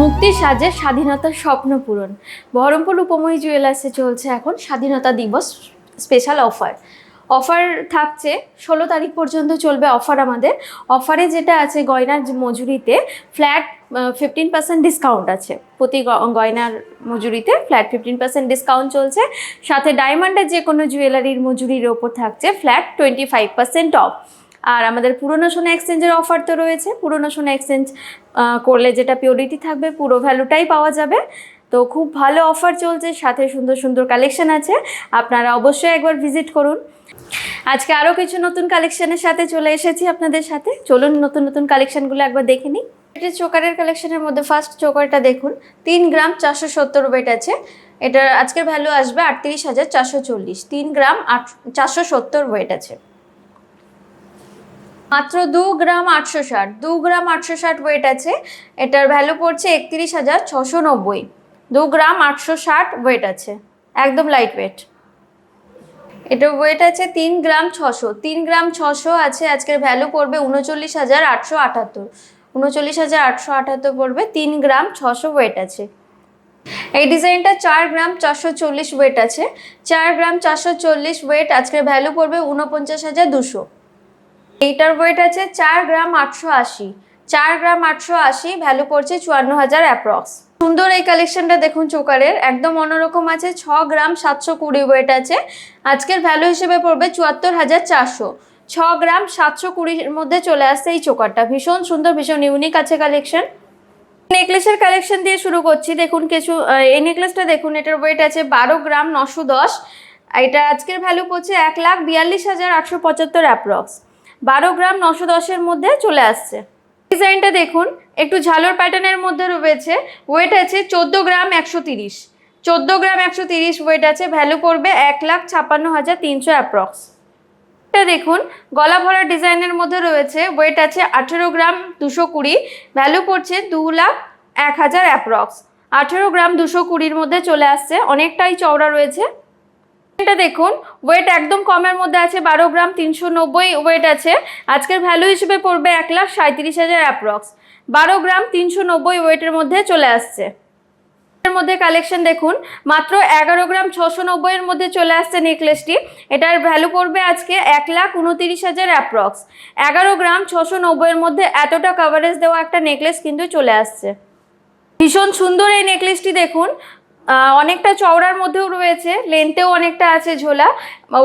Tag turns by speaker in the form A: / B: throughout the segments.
A: মুক্তির সাজে স্বাধীনতার স্বপ্ন পূরণ। বহরমপুর উপময়ী জুয়েলার্সে চলছে এখন স্বাধীনতা দিবস স্পেশাল অফার অফার থাকছে, ষোলো তারিখ পর্যন্ত চলবে অফার আমাদের। অফারে যেটা আছে গয়নার মজুরিতে ফ্ল্যাট ফিফটিন পার্সেন্ট ডিসকাউন্ট আছে। প্রতি গয়নার মজুরিতে ফ্ল্যাট ফিফটিন পার্সেন্ট ডিসকাউন্ট চলছে। সাথে ডায়মন্ডের যে কোনো জুয়েলারির মজুরির ওপর থাকছে flat twenty five percent off আর আমাদের পুরনো সোনা এক্সচেঞ্জের অফার তো রয়েছে। পুরনো সোনা এক্সচেঞ্জ করলে যেটা পিওরিটি থাকবে, পুরো ভ্যালুটাই পাওয়া যাবে। তো খুব ভালো অফার চলছে, সাথে সুন্দর সুন্দর কালেকশন আছে। আপনারা অবশ্যই একবার ভিজিট করুন। আজকে আরও কিছু নতুন কালেকশনের সাথে চলে এসেছি আপনাদের সাথে। চলুন নতুন নতুন কালেকশনগুলো একবার দেখে নিই। এটা চোকারের কালেকশনের মধ্যে ফার্স্ট চোকারটা দেখুন। তিন গ্রাম চারশো সত্তর ওয়েট আছে। এটার আজকের ভ্যালু আসবে আটত্রিশ হাজার চারশো চল্লিশ। তিন গ্রাম আট, চারশো সত্তর ওয়েট আছে। মাত্র দু গ্রাম আটশো ষাট। দু গ্রাম আটশো ষাট ওয়েট আছে। এটার ভ্যালু পড়ছে একত্রিশ হাজার ছশো নব্বই। দু গ্রাম আটশো ষাট ওয়েট আছে। একদম লাইট ওয়েট এটা ওয়েট আছে তিন গ্রাম ছশো। তিন গ্রাম ছশো আছে, আজকের ভ্যালু পড়বে উনচল্লিশ হাজার আটশো আটাত্তর। উনচল্লিশ হাজার আটশো আটাত্তর পড়বে তিন গ্রাম ছশো ওয়েট আছে। এই ডিজাইনটা চার গ্রাম চারশো চল্লিশ ওয়েট আছে। চার গ্রাম চারশো চল্লিশ ওয়েট আজকের ভ্যালু পড়বে উনপঞ্চাশ হাজার দুশো। এইটার ওয়েট আছে চার গ্রাম আটশো আশি। চার গ্রাম আটশো আশি ভ্যালু পড়ছে চুয়ান্ন হাজার অ্যাপ্রক্স সুন্দর এই কালেকশনটা দেখুন চোকারের, একদম অন্যরকম আছে, ছ গ্রাম সাতশো কুড়ি ওয়েট আছে। আজকের ভ্যালু হিসেবে পড়বে চুয়াত্তর হাজার চারশো। ছ গ্রাম সাতশো কুড়ির মধ্যে চলে আসছে এই চোকারটা। ভীষণ সুন্দর, ভীষণ ইউনিক আছে কালেকশন নেকলেসের কালেকশন দিয়ে শুরু করছি। দেখুন কিছু এই নেকলেসটা দেখুন, এটার ওয়েট আছে বারো গ্রাম নশো দশ। এটা আজকের ভ্যালু পড়ছে এক লাখ বিয়াল্লিশ হাজার আটশো পঁচাত্তর অ্যাপ্রক্স বারো গ্রাম নশো দশের মধ্যে চলে আসছে। ডিজাইনটা দেখুন, একটু ঝালোর প্যাটার্নের মধ্যে রয়েছে। ওয়েট আছে চোদ্দ গ্রাম একশো তিরিশ। চোদ্দ গ্রাম একশো তিরিশ ওয়েট আছে ভ্যালু পড়বে এক লাখ ছাপ্পান্ন হাজার তিনশো অ্যাপ্রক্স এটা দেখুন, গলা ভরা ডিজাইনের মধ্যে রয়েছে। ওয়েট আছে আঠেরো গ্রাম দুশো কুড়ি ভ্যালু পড়ছে দু লাখ এক হাজার অ্যাপ্রক্স আঠেরো গ্রাম দুশো কুড়ির মধ্যে চলে আসছে। অনেকটাই চওড়া রয়েছে। এটা দেখুন ওয়েট একদম কমের মধ্যে আছে বারো গ্রাম, তিনশো নব্বই ওয়েট আছে। আজকের ভ্যালু হিসেবে পড়বে এক লাখ সাঁত্রিশ হাজার অ্যাপ্রক্স বারো গ্রাম, তিনশো নব্বই ওয়েটের মধ্যে চলে আসছে। এর মধ্যে কালেকশন দেখুন, মাত্র এগারো গ্রাম, ছশো নব্বইয়ের মধ্যে চলে আসছে নেকলেসটি এটার ভ্যালু পড়বে আজকে এক লাখ উনতিরিশ হাজার অ্যাপ্রক্স এগারো গ্রাম, ছশো নব্বইয়ের মধ্যে এতটা কাভারেজ দেওয়া একটা নেকলেস কিন্তু চলে আসছে। ভীষণ সুন্দর এই নেকলেসটি দেখুন অনেকটা চওড়ার মধ্যেও রয়েছে লেন্থেও অনেকটা আছে ঝোলা।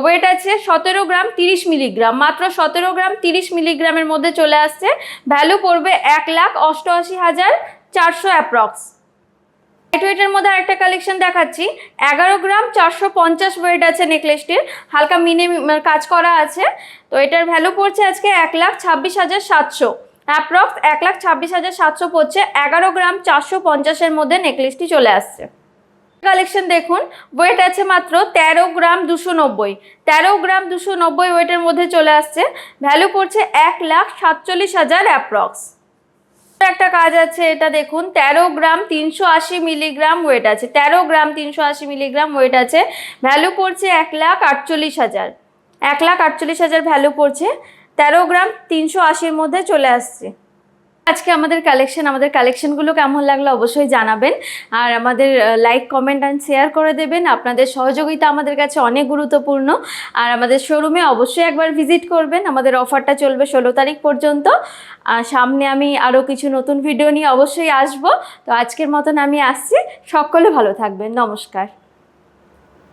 A: ওয়েট আছে সতেরো গ্রাম তিরিশ মিলিগ্রাম মাত্র সতেরো গ্রাম তিরিশ মিলিগ্রামের মধ্যে চলে আসছে। ভ্যালু পড়বে এক লাখ অষ্টআশি হাজার চারশো অ্যাপ্রক্স ওয়েটের মধ্যে আরেকটা কালেকশন দেখাচ্ছি। এগারো গ্রাম চারশো পঞ্চাশ ওয়েট আছে নেকলেসটির হালকা মিনি কাজ করা আছে। তো এটার ভ্যালু পড়ছে আজকে এক লাখ ছাব্বিশ হাজার সাতশো। অ্যাপ্রক্স এক লাখ ছাব্বিশ হাজার সাতশো পড়ছে। এগারো গ্রাম চারশো পঞ্চাশের মধ্যে নেকলেসটি চলে আসছে। কালেকশন দেখুন ওয়েট আছে মাত্র তেরো গ্রাম দুশো নব্বই। তেরো গ্রাম দুশো নব্বই ওয়েটের মধ্যে চলে আসছে। ভ্যালু পড়ছে এক লাখ সাতচল্লিশ হাজার অ্যাপ্রক্স একটা কাজ আছে, এটা দেখুন, তেরো গ্রাম তিনশো আশি মিলিগ্রাম ওয়েট আছে। তেরো গ্রাম তিনশো আশি মিলিগ্রাম ওয়েট আছে। ভ্যালু পড়ছে এক লাখ আটচল্লিশ হাজার। এক লাখ আটচল্লিশ হাজার ভ্যালু পড়ছে। তেরো গ্রাম তিনশো আশির মধ্যে চলে আসছে। আজকে আমাদের কালেকশন আমাদের কালেকশনগুলো কেমন লাগল অবশ্যই জানাবেন। আর আমাদের লাইক কমেন্ট অ্যান্ড শেয়ার করে দেবেন। আপনাদের সহযোগিতা আমাদের কাছে অনেক গুরুত্বপূর্ণ। আর আমাদের শোরুমে অবশ্যই একবার ভিজিট করবেন। আমাদের অফারটা চলবে ষোলো তারিখ পর্যন্ত। আর সামনে আমি আরও কিছু নতুন ভিডিও নিয়ে অবশ্যই আসব। তো আজকের মতন আমি আসছি। সকলে ভালো থাকবেন। নমস্কার।